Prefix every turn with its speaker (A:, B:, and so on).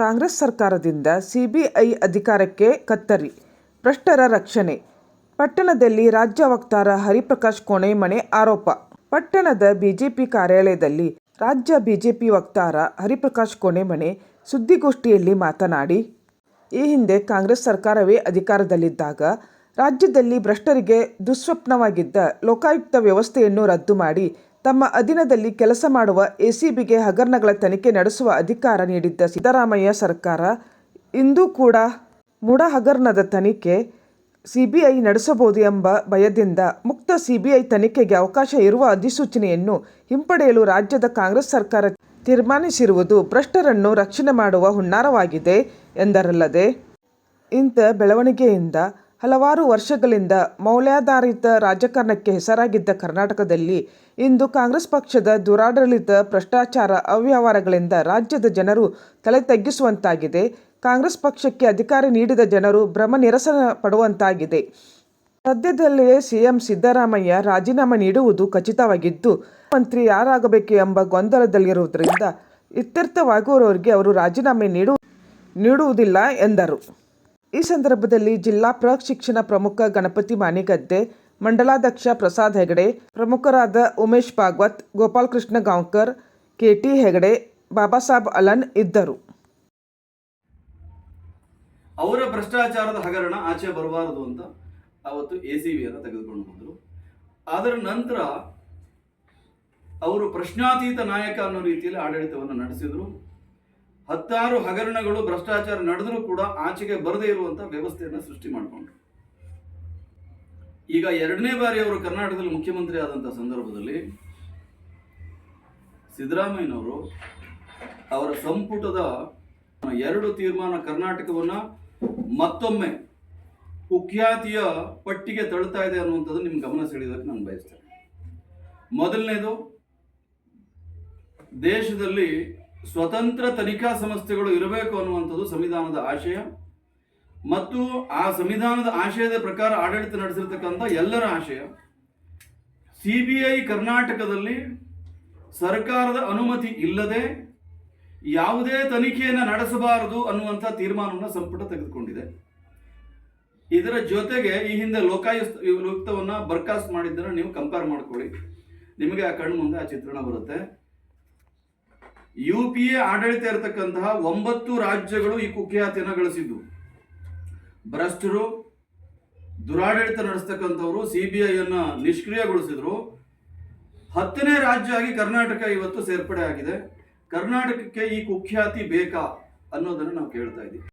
A: ಕಾಂಗ್ರೆಸ್ ಸರ್ಕಾರದಿಂದ ಸಿಬಿಐ ಅಧಿಕಾರಕ್ಕೆ ಕತ್ತರಿ, ಭ್ರಷ್ಟರ ರಕ್ಷಣೆ, ಪಟ್ಟಣದಲ್ಲಿ ರಾಜ್ಯ ವಕ್ತಾರ ಹರಿಪ್ರಕಾಶ್ ಕೋಣೆಮನೆ ಆರೋಪ. ಪಟ್ಟಣದ ಬಿಜೆಪಿ ಕಾರ್ಯಾಲಯದಲ್ಲಿ ರಾಜ್ಯ ಬಿಜೆಪಿ ವಕ್ತಾರ ಹರಿಪ್ರಕಾಶ್ ಕೋಣೆಮನೆ ಸುದ್ದಿಗೋಷ್ಠಿಯಲ್ಲಿ ಮಾತನಾಡಿ, ಈ ಹಿಂದೆ ಕಾಂಗ್ರೆಸ್ ಸರ್ಕಾರವೇ ಅಧಿಕಾರದಲ್ಲಿದ್ದಾಗ ರಾಜ್ಯದಲ್ಲಿ ಭ್ರಷ್ಟರಿಗೆ ದುಸ್ವಪ್ನವಾಗಿದ್ದ ಲೋಕಾಯುಕ್ತ ವ್ಯವಸ್ಥೆಯನ್ನು ರದ್ದು ಮಾಡಿ ತಮ್ಮ ಅಧೀನದಲ್ಲಿ ಕೆಲಸ ಮಾಡುವ ಎಸಿಬಿಗೆ ಹಗರಣಗಳ ತನಿಖೆ ನಡೆಸುವ ಅಧಿಕಾರ ನೀಡಿದ್ದ ಸಿದ್ದರಾಮಯ್ಯ ಸರ್ಕಾರ, ಇಂದು ಕೂಡ ಮುಡ ಹಗರಣದ ತನಿಖೆ ಸಿಬಿಐ ನಡೆಸಬಹುದು ಎಂಬ ಭಯದಿಂದ ಮುಕ್ತ ಸಿಬಿಐ ತನಿಖೆಗೆ ಅವಕಾಶ ಇರುವ ಅಧಿಸೂಚನೆಯನ್ನು ಹಿಂಪಡೆಯಲು ರಾಜ್ಯದ ಕಾಂಗ್ರೆಸ್ ಸರ್ಕಾರ ತೀರ್ಮಾನಿಸಿರುವುದು ಭ್ರಷ್ಟರನ್ನು ರಕ್ಷಣೆ ಮಾಡುವ ಹುನ್ನಾರವಾಗಿದೆ ಎಂದರಲ್ಲದೆ, ಇಂಥ ಬೆಳವಣಿಗೆಯಿಂದ ಹಲವಾರು ವರ್ಷಗಳಿಂದ ಮೌಲ್ಯಾಧಾರಿತ ರಾಜಕಾರಣಕ್ಕೆ ಹೆಸರಾಗಿದ್ದ ಕರ್ನಾಟಕದಲ್ಲಿ ಇಂದು ಕಾಂಗ್ರೆಸ್ ಪಕ್ಷದ ದುರಾಡಳಿತ, ಭ್ರಷ್ಟಾಚಾರ ಅವ್ಯವಹಾರಗಳಿಂದ ರಾಜ್ಯದ ಜನರು ತಲೆ ತಗ್ಗಿಸುವಂತಾಗಿದೆ ಕಾಂಗ್ರೆಸ್ ಪಕ್ಷಕ್ಕೆ ಅಧಿಕಾರ ನೀಡಿದ ಜನರು ಭ್ರಮ ನಿರಸನ ಪಡುವಂತಾಗಿದೆ ಸದ್ಯದಲ್ಲಿಯೇ ಸಿಎಂ ಸಿದ್ದರಾಮಯ್ಯ ರಾಜೀನಾಮೆ ನೀಡುವುದು ಖಚಿತವಾಗಿದ್ದು ಮಂತ್ರಿ ಯಾರಾಗಬೇಕು ಎಂಬ ಗೊಂದಲದಲ್ಲಿರುವುದರಿಂದ ಇತ್ಯರ್ಥವಾಗುವವರಿಗೆ ಅವರು ರಾಜೀನಾಮೆ ನೀಡು, ನೀಡುವುದಿಲ್ಲ ಎಂದರು. ಈ ಸಂದರ್ಭದಲ್ಲಿ ಜಿಲ್ಲಾ ಪ್ರಶಿಕ್ಷಣ ಪ್ರಮುಖ ಗಣಪತಿ ಮಾನಿಗದ್ದೆ ಮಂಡಲಾಧ್ಯಕ್ಷ ಪ್ರಸಾದ್ ಹೆಗಡೆ, ಪ್ರಮುಖರಾದ ಉಮೇಶ್ ಭಾಗವತ್ ಗೋಪಾಲಕೃಷ್ಣ ಗಾಂವ್ಕರ್, ಕೆಟಿ ಹೆಗಡೆ, ಬಾಬಾ ಸಾಹೇಬ್ ಅಲನ್ ಇದ್ದರು.
B: ಅವರ ಭ್ರಷ್ಟಾಚಾರದ ಹಗರಣ ಆಚೆ ಬರಬಾರದು ಅಂತ ಅವತ್ತು ಎ ಸಿ ಬಿಯನ್ನು ತೆಗೆದುಕೊಂಡು ಬಂದರು. ಅದರ ನಂತರ ಅವರು ಪ್ರಶ್ನಾತೀತ ನಾಯಕ ಅನ್ನೋ ರೀತಿಯಲ್ಲಿ ಆಡಳಿತವನ್ನು ನಡೆಸಿದರು. ಹತ್ತಾರು ಹಗರಣಗಳು ಭ್ರಷ್ಟಾಚಾರ ನಡೆದರೂ ಕೂಡ ಆಚೆಗೆ ಬರದೇ ಇರುವಂತಹ ವ್ಯವಸ್ಥೆಯನ್ನು ಸೃಷ್ಟಿ ಮಾಡಿಕೊಂಡ್ರು. ಈಗ ಎರಡನೇ ಬಾರಿ ಅವರು ಕರ್ನಾಟಕದಲ್ಲಿ ಮುಖ್ಯಮಂತ್ರಿ ಆದಂತಹ ಸಂದರ್ಭದಲ್ಲಿ ಸಿದ್ದರಾಮಯ್ಯನವರು ಅವರ ಸಂಪುಟದ ಎರಡು ತೀರ್ಮಾನ ಕರ್ನಾಟಕವನ್ನ ಮತ್ತೊಮ್ಮೆ ಕುಖ್ಯಾತಿಯ ಪಟ್ಟಿಗೆ ತಳ್ತಾ ಇದೆ ಅನ್ನುವಂಥದ್ದು ನಿಮ್ಗೆ ಗಮನ ಸೆಳೆಯೋದಕ್ಕೆ ನಾನು ಬಯಸ್ತೇನೆ. ಮೊದಲನೇದು, ದೇಶದಲ್ಲಿ ಸ್ವತಂತ್ರ ತನಿಖಾ ಸಂಸ್ಥೆಗಳು ಇರಬೇಕು ಅನ್ನುವಂಥದ್ದು ಸಂವಿಧಾನದ ಆಶಯ. ಮತ್ತು ಆ ಸಂವಿಧಾನದ ಆಶಯದ ಪ್ರಕಾರ ಆಡಳಿತ ನಡೆಸಿರ್ತಕ್ಕಂಥ ಎಲ್ಲರ ಆಶಯ. ಸಿ ಬಿ ಐ ಕರ್ನಾಟಕದಲ್ಲಿ ಸರ್ಕಾರದ ಅನುಮತಿ ಇಲ್ಲದೆ ಯಾವುದೇ ತನಿಖೆಯನ್ನು ನಡೆಸಬಾರದು ಅನ್ನುವಂಥ ತೀರ್ಮಾನವನ್ನು ಸಂಪುಟ ತೆಗೆದುಕೊಂಡಿದೆ. ಇದರ ಜೊತೆಗೆ ಈ ಹಿಂದೆ ಲೋಕಾಯುಕ್ತ ಯುಕ್ತವನ್ನ ಬರ್ಖಾಸ್ತ್ ಮಾಡಿದ್ದನ್ನು ನೀವು ಕಂಪೇರ್ ಮಾಡ್ಕೊಳ್ಳಿ. ನಿಮಗೆ ಆ ಕಣ್ಣು ಮುಂದೆ ಆ ಚಿತ್ರಣ ಬರುತ್ತೆ. ಯು ಪಿ ಎ ಆಡಳಿತ ಇರತಕ್ಕಂತಹ ಒಂಬತ್ತು ರಾಜ್ಯಗಳು ಈ ಕುಖ್ಯಾತಿಯನ್ನು ಗಳಿಸಿದ್ದು. ಭ್ರಷ್ಟರು, ದುರಾಡಳಿತ ನಡೆಸ್ತಕ್ಕಂಥವರು ಸಿ ಬಿ ಐಯನ್ನು ನಿಷ್ಕ್ರಿಯಗೊಳಿಸಿದ್ರು. ಹತ್ತನೇ ರಾಜ್ಯ ಆಗಿ ಕರ್ನಾಟಕ ಇವತ್ತು ಸೇರ್ಪಡೆ ಆಗಿದೆ ಕರ್ನಾಟಕಕ್ಕೆ ಈ ಕುಖ್ಯಾತಿ ಬೇಕಾ ಅನ್ನೋದನ್ನು ನಾವು ಕೇಳ್ತಾ ಇದ್ದೀವಿ.